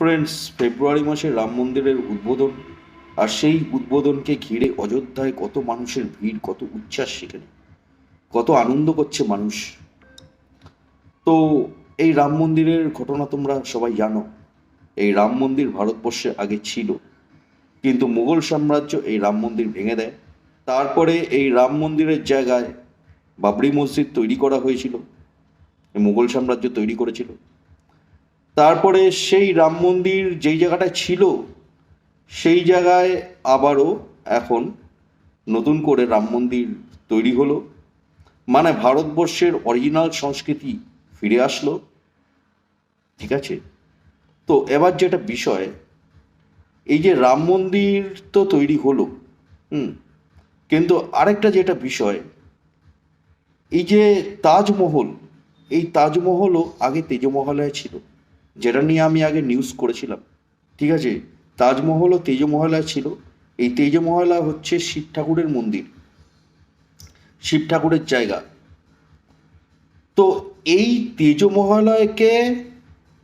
Friends ফেব্রুয়ারি মাসে রাম মন্দিরের উদ্বোধন। আর সেই উদ্বোধনকে ঘিরে অযোধ্যায় কত মানুষের ভিড়, কত উচ্ছ্বাস সেখানে। কত আনন্দ করছে মানুষ। তো এই রাম মন্দিরের ঘটনা তোমরা সবাই জানো। এই রাম মন্দির ভারতবর্ষে আগে ছিল। কিন্তু মুঘল সাম্রাজ্য এই রাম মন্দির ভেঙে দেয়। তারপরে এই রাম মন্দিরের জায়গায় বাবরি মসজিদ তৈরি করা হয়েছিল। মুঘল সাম্রাজ্য তৈরি করেছিল। তারপরে সেই রাম মন্দির যেই জায়গাটায় ছিল, সেই জায়গায় আবারও এখন নতুন করে রাম মন্দির তৈরি হলো। মানে ভারতবর্ষের অরিজিনাল সংস্কৃতি ফিরে আসলো। ঠিক আছে? তো এবার যেটা বিষয়, এই যে রাম মন্দির তো তৈরি হলো, হুম, কিন্তু আরেকটা যেটা বিষয়, এই যে তাজমহল, এই তাজমহলও আগে তেজমহলায় ছিল। যেটা নিয়ে আমি আগে নিউজ করেছিলাম, ঠিক আছে? তাজমহলও তেজমহলা ছিল। এই তেজমহলা হচ্ছে শিব ঠাকুরের মন্দির, শিব ঠাকুরের জায়গা। তো এই তেজমহলয়কে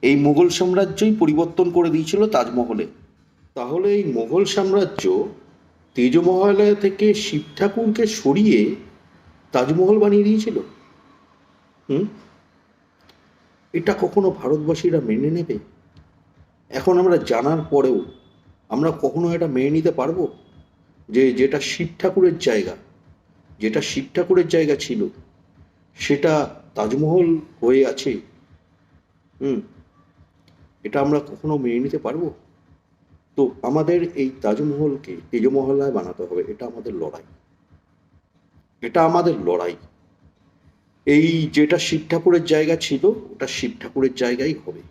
এই মুঘল সাম্রাজ্যই পরিবর্তন করে দিয়েছিল তাজমহলে। তাহলে এই মুঘল সাম্রাজ্য তেজমহলয় থেকে শিব ঠাকুরকে সরিয়ে তাজমহল বানিয়ে দিয়েছিল। হুম? এটা কখনো ভারতবাসীরা মেনে নেবে? এখন আমরা জানার পরেও আমরা কখনো এটা মেনে নিতে পারব? যে যেটা শিব ঠাকুরের জায়গা, যেটা শিব ঠাকুরের জায়গা ছিল, সেটা তাজমহল হয়ে আছে। হুম, এটা আমরা কখনো মেনে নিতে পারব? তো আমাদের এই তাজমহলকে তেজমহলায় বানাতে হবে, এটা আমাদের লড়াই। এটা আমাদের লড়াই। এই যেটা শিব ঠাকুরের জায়গা ছিল, ওটা শিব ঠাকুরের জায়গাই হবে।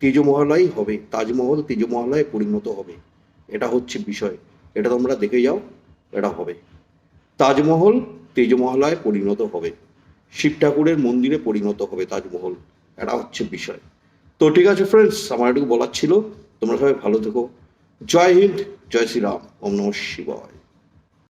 তেজমহলাই হবে, তাজমহল তেজমহলায় পরিণত হবে। এটা হচ্ছে বিষয়। এটা তোমরা দেখে যাও, এটা হবে। তাজমহল তেজমহলায় পরিণত হবে। শিব ঠাকুরের মন্দিরে পরিণত হবে তাজমহল। এটা হচ্ছে বিষয়। তো ঠিক আছে ফ্রেন্ডস আমার এটুকু বলার ছিল। তোমরা সবাই ভালো থেকো। জয় হিন্দ, জয় শ্রীরাম। ওম নম শিবায়।